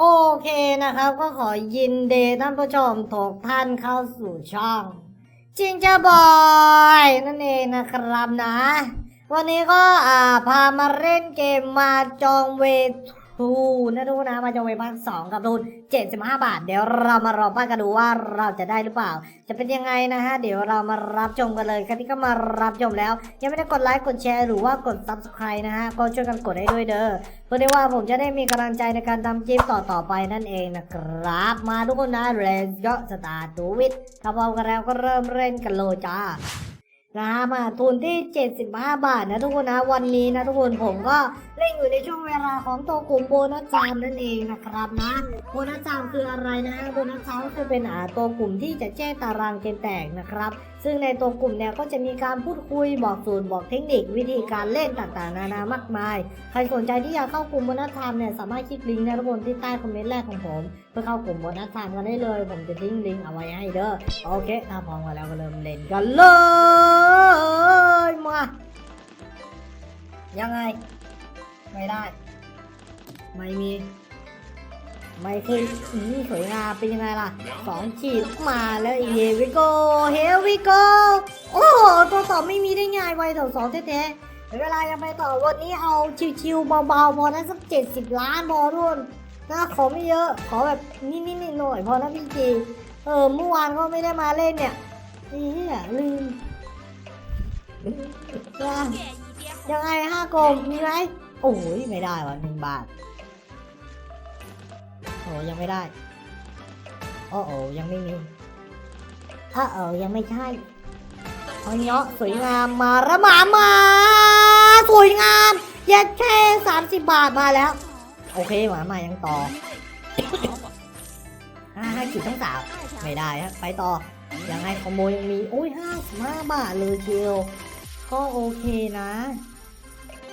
โอเคนะครับก็ขอยินดีท่านผู้ชมทุกท่านเข้าสู่ช่องจิงจ้าบอยนั่นเองนะครับนะ วันนี้ก็อ่าพามาเล่นเกมมาจองเวท นะทุกคนนะมาจองเวภาคสองกับทุน75บาท เดี๋ยวเรามารอป้ากันดูว่าเราจะได้หรือเปล่า จะเป็นยังไงนะฮะ เดี๋ยวเรามารับชมกันเลยใครที่ก็มารับชมแล้ว ยังไม่ได้กดไลค์กดแชร์หรือว่ากด subscribe นะฮะ ก็ช่วยกันกดให้ด้วยเด้อเพื่อที่ว่าผมจะได้มีกำลังใจในการทำคลิปต่อๆไปนั่นเองนะครับ มาทุกคนนะ Let's go start to it ถ้าพร้อมกันแล้วก็เริ่มเล่นกันเลยจ้านะฮะมาทุนที่ 75 บาทนะทุกคนนะวันนี้นะทุกคนผมก็ เล่นอยู่ในช่วงเวลาของตัวกลุ่มโบนัสจามนั่นเองนะครับนะโบนัสจามคืออะไรนะโบนัสจามก็คือเป็นอ่าตัวกลุ่มที่จะแจ้งตารางเกมแตกนะครับ ซึ่งในตัวกลุ่มเนี่ยก็จะมีการพูดคุยบอกสูตรบอกเทคนิควิธีการเล่นต่างๆ นานามากมาย ใครสนใจที่อยากเข้ากลุ่มโบนัสไทม์เนี่ยสามารถคลิกลิงก์นะทุกคนที่ใต้คอมเมนต์แรกของผม เพื่อเข้ากลุ่มโบนัสไทม์กันได้เลย ผมจะทิ้งลิงก์เอาไว้ให้เด้อโอเคถ้าพร้อมกันแล้วก็เริ่มเล่นกันเลยมายังไง ไม่ได้ ไม่มี ไม่ขึ้นอืมสวยงามเป็นยังไงล่ะสองขีดมาแล้วเฮวิโกเฮวิโกโอ้โหตัวต่อไม่มีได้ไงไวต่อสองแท้ๆเดี๋ยวเวลายังไปต่อวันนี้เอาชิวๆเบาๆพอนะสักเจ็ดสิบล้านพอรุ่นนะขอไม่เยอะขอแบบนิดๆหน่อยๆพอนะพี่จีเออเมื่อวานก็ไม่ได้มาเล่นเนี่ยเฮียลืมยังไงห้ากลมมีไหม โอ้ยไม่ได้ว่ะหนึ่งบาทโอ้ยังไม่ได้โอ้โอ้ยังไม่มีอ้าเออยังไม่ใช่เอาเนาะสวยงามมาระหมามาสวยงามเย็ดแค่สามสิบบาทมาแล้ว โอเคหมามายังต่อห้าห้าขีดทั้งสามไม่ได้ฮะไปต่อ ยังไงคอมโบยังมีโอ้ยห้าสิบห้าบาทเลยเชียวก็โอเคนะ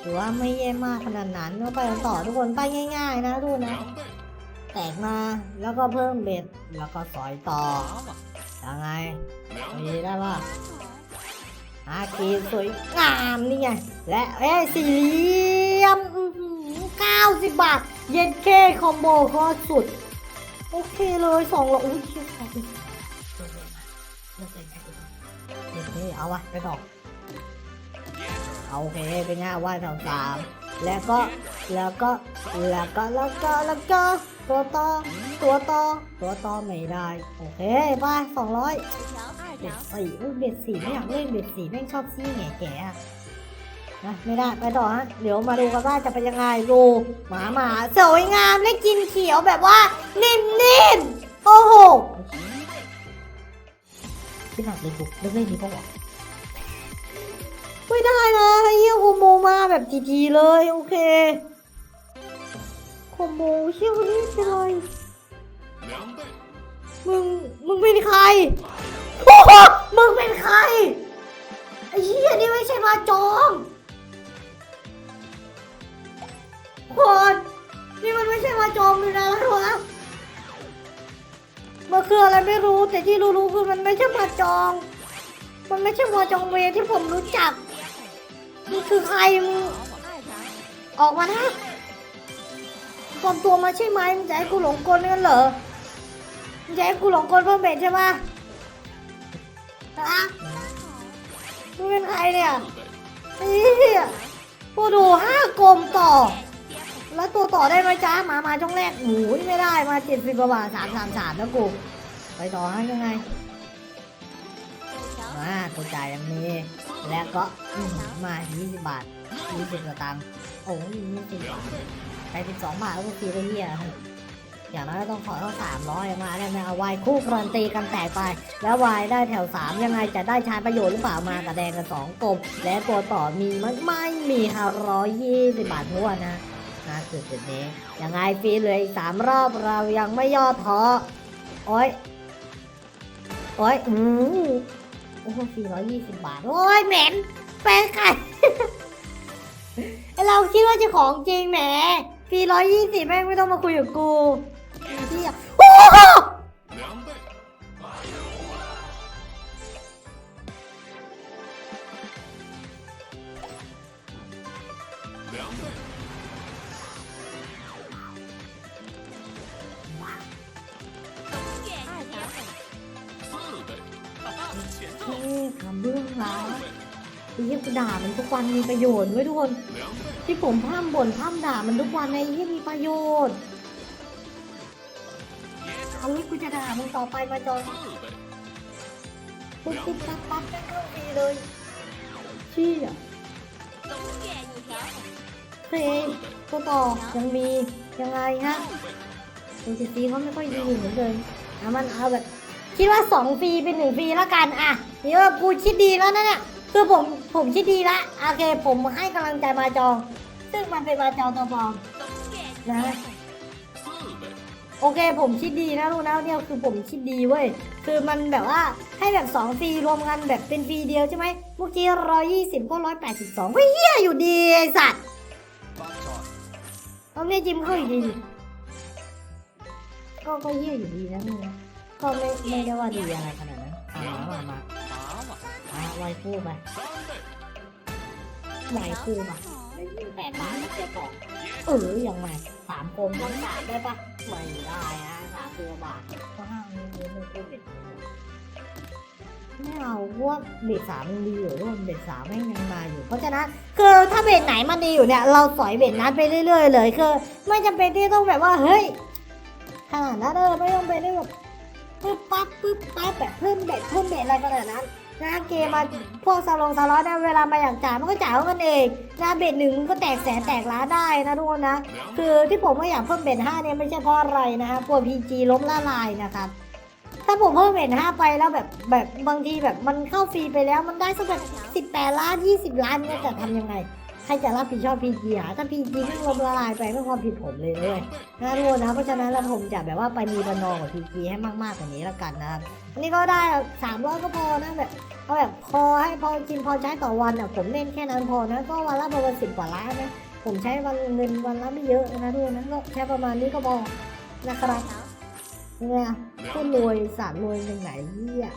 ถือว่าไม่แย่มากขนาดนั้นก็ไปต่อทุกคนไปง่าย ๆ นะทุกคนะ แตกมาแล้วก็เพิ่มเบ็ดแล้วก็สอยต่อยังไงมีได้ป่ะอาคีสวยงามนี่ไงและเอ้สี่เหลี่ยมเก้าสิบบาท เย็นเคคอมโบโคตรสุด โอเคเลยสองร้อยอุ้ยเชี่ยขอบคุณเลิกเลยนะเลิกเยนะเย็นเอาวะไปต่อ โอเคเป็นไงว่าสองสามแล้วก็แล้วก็แล้วก็แล้วก็แล้วก็ตัวต่อตัวต่อตัวต่อไม่ได้ โอเคไปสองร้อยเบ็ดสี่อุ้ยเบ็ดสี่ไม่อยากเล่นเบ็ดสี่แม่งชอบซี่แง่แก่นะไม่ได้ไปต่อฮะเดี๋ยวมาดูกันว่าจะเป็นยังไงดูหมาหมาสวยงามได้กินเขียวแบบว่า นิ่มๆโอ้โหที่หนักเลยกูเลิกเล่นดีป่าวะ ไม่ได้นะไอ้เหี้ยโคโมมาแบบจีๆเลยโอเคคอมโบเชี่ยคนนี้เป็นไรมึงมึงเป็นใครโอ้โหมึงเป็นใครไอ้เหี้ยนี่ไม่ใช่มาจองคนนี่มันไม่ใช่มาจองเลยนะแล้ววะมันคืออะไรไม่รู้แต่ที่รู้ๆคือมันไม่ใช่มาจอง มันไม่ใช่มาจองเวที่ผมรู้จัก นี่คือใครมึงออกมานะปลอมตัวมาใช่ไหมมึงจะให้กูหลงกลนั่นเหรอมึงจะให้กูหลงกลเพิ่มเบ็ดใช่ปะฮะมึงเป็นใครเนี่ยไอ้เหี้ยกูดูห้ากลมต่อ แล้วตัวต่อได้ไหมจ้าหมามาช่องแรกหมูนี่ไม่ได้มาเจ็ดสิบกว่าบาทสามสามสามแล้วกู ไปต่อให้ยังไง มาตัวจ่ายยังมี แล้วก็มายี่สิบาทยี่สิบกว่าตังค์โอ้ยยี่สิบาทไปสิบาทก็คือได้เหี้ยอย่างน้อยก็ต้องขอต้องสามร้อยมาได้ไหมเอาวายคู่กรันตีกันแตกไป แล้ววายได้แถวสามยังไงจะได้ใช้ประโยชน์หรือเปล่ามากับแดงกันสองกลม และตัวต่อมีมั้ยไม่มีค่ะร้อยยี่สิบบาททั่วนะนะจุดจุดนี้ยังไงฟรีเลยอีกสามรอบเรายังไม่ย่อท้อโอ้ยโอ้ยอือ โอ้โห420 บาท โอ้ยเหม็นแฟนไก่ไอเราคิดว่าจะของจริงแหม420 แม่งไม่ต้องมาคุยกับกูเฮียโอ้ ถามเรื่องราวเยี่ยมด่ามันทุกวันมีประโยชน์ไว้ทุกคน ที่ผมพามบ่นพามด่ามันทุกวันไอ้เยี่ยมีประโยชน์คราวนี้กูจะด่ามึงต่อไปมาจอยกูติปุ๊บปั๊บปั๊บไม่เข้าทีเลยชี้อะเฮ้ยตัวต่อยังมียังไงฮะดูสิตีเขาไม่ค่อยดียู่เหมือนเดิมอะมันเอาแบบ คิดว่าสองฟรีเป็นหนึ่งฟรีแล้วกันอะนี่ว่ากูคิดดีแล้วนะเนี่ยคือผมผมคิดดีละโอเค ผมให้กำลังใจมาจอง ซึ่งมันเป็นมาจองตัวปลอมนะโอเคผมคิดดีนะลูกนะเนี่ยคือผมคิดดีเว้ยคือมันแบบว่าให้แบบ2ฟรีรวมกันแบบเป็นฟรีเดียวใช่ไหมเมื่อกี้ร้อยยี่สิบก็ร้อยแปดสิบสองเฮียอยู่ดีไอสัตว์เอาเนี่ยจิมเข้าอีกดีก็ก็เฮียอยู่ดีนะมึง ก็ไม่ไม่ได้ว่าดีอะไรขนาดนั้นเอามามามามาไวคู่ไปไวคู่ไปแปดบาทเจ็ดบอกเออยังไงสามโกงทั้งสามได้ปะไม่ได้นะสามตัวบาทก็ห้าเงินเงินเงินเบ็ดไม่เอาพวกเบ็ดสามมันดีอยู่ร่วมเบ็ดสามแม่งยังมาอยู่ เพราะฉะนั้นคือถ้าเบ็ดไหนมันดีอยู่เนี่ย เราสอยเบ็ดนั้นไปเรื่อย ๆ เลยคือไม่จำเป็นที่ต้องแบบว่าเฮ้ยขนาดนั้นเออไม่ต้องไปได้แบบ ปึ๊บปั๊บปึ๊บปั๊บแบบเพิ่มเบ็ดเพิ่มเบ็ดอะไรขนาดนั้นนะเกมมาพวกซาลงซาล้อเนี่ยเวลามาอยากจ่ายมันก็จ่ายของมันเองนะเบ็ดหนึ่งมันก็แตกแสนแตกล้านได้นะทุกคนนะ คือที่ผมไม่อยากเพิ่มเบ็ดห้าเนี่ยไม่ใช่เพราะอะไรนะคะกลัวพีจีล้มละลายนะครับถ้าผมเพิ่มเบ็ดห้าไปแล้วแบบแบบบางทีแบบมันเข้าฟรีไปแล้วมันได้สักแบบสิบแปดล้านยี่สิบล้านเนี่ยจะทำยังไง ใครจะรับผิดชอบพีจีหาถ้าพีจีไม่ล้มละลายไปไม่ความผิดผมเลยเลยนะทุกคนะเพราะฉะนั้นแล้วผมจะแบบว่าไปมีประนองกับพีจีให้มากๆกว่านี้แล้วกันนะครับอันนี้ก็ได้สามร้อยก็พอนะแบบเอาแบบพอให้พอกินพอใช้ต่อวันอะผมเล่นแค่นั้นพอนะก็วันละประมาณสิบกว่าล้านนะผมใช้วันเงินวันละไม่เยอะนะทุกคนนะก็แค่ประมาณนี้ก็พอนะครับเนี่ยพูดรวยสารรวยยังไหนเนี่ย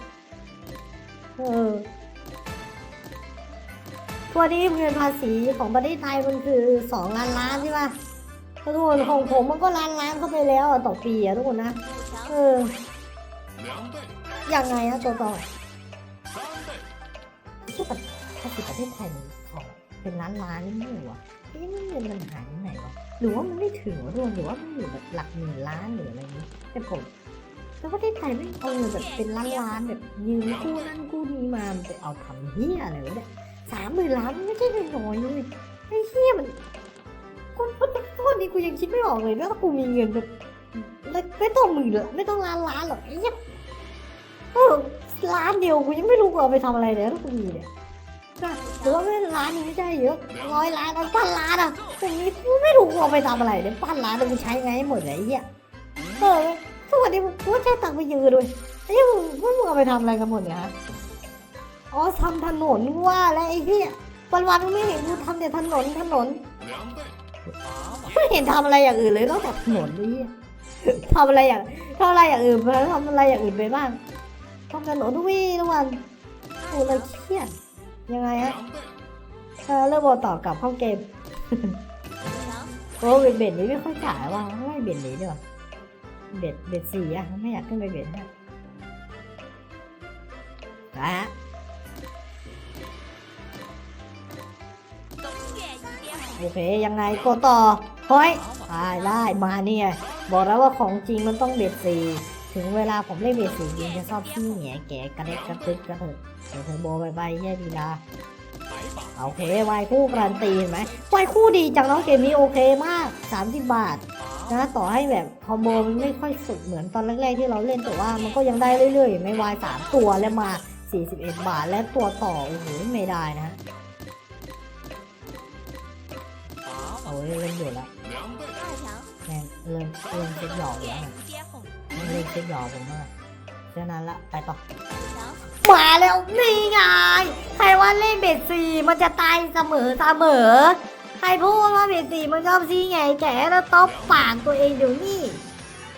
เออ วนี้เงินภาษีของประเทศไทยมันคือสองล้านล้านใช่ปะทุกคนของผมมันก็ล้านล้านเข้าไปแล้วอะต่อปีอะทุกคนนะ五เอ条，อยังไงอะตัวต่อที่ประภาษีประเทศไทยมันของเป็นล้านล้านนี่ไม่รู้วะเอ๊ะมันเงินมันหายไปไหนวะหรือว่ามันไม่ถึงวะทุกคนหรือว่ามันอยู่แบบหลักหมื่นล้านหรืออะไรนี้แต่ผมแต่ประเทศไทยไม่เอาเงินแบบเป็นล้านล้านๆแบบยืมกู้นั่นกู้นี้มามันไปเอาทำเฮียอะไรวะเนี่ย สามหมื่นล้านไม่ใช่น้อยเลยไอ้เฮียมันคนคนคนนี้กูยังคิดไม่ออกเลยว่าถ้ากูมีเงินแบบไม่ต้องหมื่นเลยไม่ต้องล้านล้านหรอกไอ้เหี้ยเออล้านเดียวกูยังไม่รู้กูเอาไปทำอะไรเลยถ้ากูมีเนี่ยนะหรือว่าไม่ล้านนึงไม่ใช่เยอะร้อยล้านเอาพันล้านอะตรงนี้กูไม่รู้กูเอาไปทำอะไรเนี่ยปั้นร้านกูใช้ไงหมดไอ้เหี้ยเออทุกวันนี้กูใช้ตังค์ไปยืมด้วยไอ้เหี้ยมึงมึงเอาไปทำอะไรกันหมดเนี่ยฮะ อ๋อทำถนนว่าแล้วไอ้เหี้ยวันวันๆกูไม่เห็นกูทำแต่ถนนถนนไม่เห็นทำอะไรอย่างอื่นเลยนอกจากถนนไอ้เหี้ยทำอะไรอย่างทำอะไรอย่างอื่นไปทำอะไรอย่างอื่นไปบ้างทำถนนทุกวี่ทุกวันกูเลยเครียดยังไงฮะเออเริ่มบอลต่อกลับเข้าเกม五条，โอ้เบ็ดเบ็ดนี้ไม่ค่อยจ่ายว่ะไม่เบ็ดนี้ดีกว่าเบ็ดเบ็ดสี่อะไม่อยากขึ้นไปเบ็ดห้าไปฮะ โอเคยังไงกดต่อเฮ้ยได้ได้มาเนี่ยบอกแล้วว่าของจริงมันต้องเบ็ดสี่ถึงเวลาผมเล่นเบ็ดสี่ยิงจะชอบขี้แหงแกะกระเด็กกระตึกกระเถิดเดี๋ยวเทอโบไปไปแย่ดีดาโอเควายคู่การันตีเห็นไหมวายคู่ดีจังน้องเกมนี้โอเคมาก 30 บาทนะต่อให้แบบคอมโบมันไม่ค่อยสุดเหมือนตอนแรกๆที่เราเล่นแต่ว่ามันก็ยังได้เรื่อยๆ ไม่วายสามตัวแล้วมา 41 บาทและตัวต่อโอ้โหไม่ได้นะ นี่เริ่มอยู่แล้วแม่งเริ่มเริ่มเช็ดหยอกแล้วมันเริ่มเช็ดหยอผมมากเท่านั้นละไปต่อมาแล้วนี่ไงใครว่าเล่นเบสี่มันจะตายเสมอเสมอใครพูดว่าเบสี่มันชอบซีไงแกแล้วต๊อปปากตัวเองเดี๋ยวนี้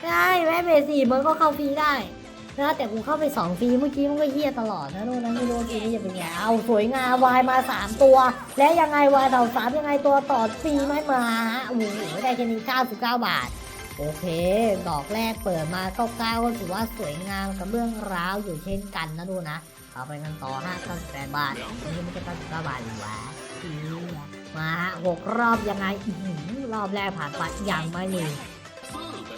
ได้แม้เบสี่มันก็เข้าฟรีได้ นะแต่กูเข้าไปสองฟรีเมื่อกี้มันก็เฮี้ยตลอดนะนู่นนะไม่รู้ฟรีนี่จะเป็นไงเอาสวยงามวายมาสามตัว และยังไงวายเต่าสามยังไงตัวต่อฟรีไม่มาโอ้โหได้แค่นี้เก้าสิบเก้าบาทโอเค ดอกแรกเปิดมาเก้าเก้าก็ถือว่าสวยงามกับเรื่องราวอยู่เช่นกันนะดูนะ เอาไปกันต่อห้าเก้าสิบแปดบาทนนี้มันจะเก้าสิบเก้าบาทหรือวะมาหกรอบยังไงรอบแรกผ่านไปยังไม่มี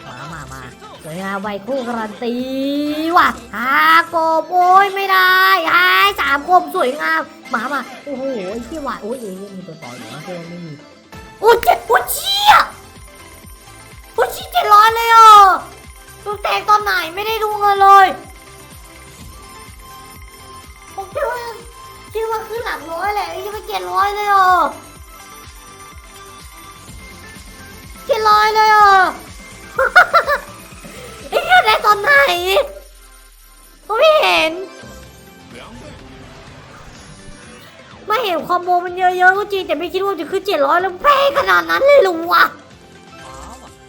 มามามาสวยงามไวคู่การันตีว่ะหากบโอ้ยไม่ได้หายสามกบสวยงามมามาโอ้โหไอ้ที่ว่ะโอ้ยเองมีตัวต่ออยู่นะเพื่อนไม่มีโอ้ยเจ็บ ไม่เห็นคอมโบมันเยอะๆก็จริงแต่ไม่คิดว่าจะขึ้นเจ็ดร้อยแล้วแพงขนาดนั้นเลยเหรอวะ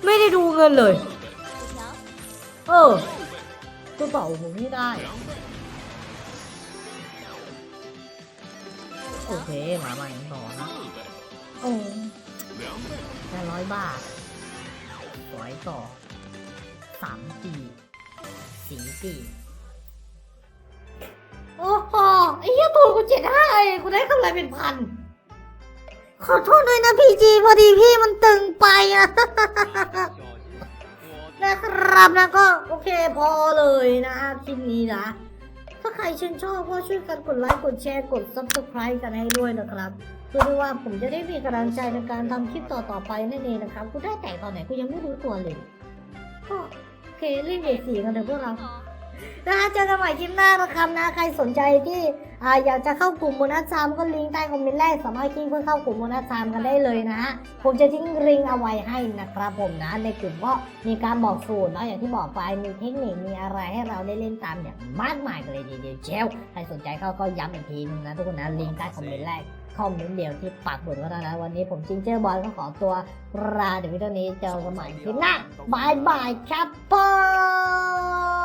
ไม่ได้ดูเงินเลย五条，เออตัวเป่าผมไม่ได้ โอเคหมาใหม่ต่อนะโอ้แค่ร้อยบาทสวยต่อสามปีสี่ปี โอ้โหไอ้เหี้ยตัวกูเจ็ดห้าเองกูได้กำไรเป็นพัน ขอโทษด้วยนะพีจีพอดีพี่มันตึงไปอะนะครับนะก็โอเคพอเลยนะคลิปนี้นะ ถ้าใครชื่นชอบก็ช่วยกันกดไลค์กดแชร์กด subscribe กันให้ด้วยนะครับเพื่อที่ว่าผมจะได้มีกำลังใจในการทำคลิปต่อๆไปนั่นเองนะครับกูได้แต่ตอนไหนกูยังไม่รู้ตัวเลยก็โอเคเล่นเด็กสีกันเถอะพวกเรา นะคะเจอกันใหม่คลิปหน้านะครับนะใครสนใจที่อ่าอยากจะเข้ากลุ่มโบนัสชามก็ลิงก์ใต้คอมเมนต์แรกสามารถคลิกเพื่อเข้ากลุ่มโบนัสชามกันได้เลยนะฮะผมจะทิ้งลิงก์เอาไว้ให้นะครับผมนะในกลุ่มก็มีการบอกสูตรเนาะอย่างที่บอกไปมีเทคนิคมีอะไรให้เราได้เล่นตามอย่างมากมายเลยทีเดียวเชลใครสนใจเข้าก็ย้ำอีกทีนึงนะทุกคนนะลิงก์ใต้คอมเมนต์แรกคอมเมนต์เดียวที่ปักหมุดก็เท่านั้นวันนี้ผมจิงเจอร์บอยก็ขอตัวลาเดี๋ยววิดีโอนี้เจอกันใหม่คลิปหน้าบายบายครับผม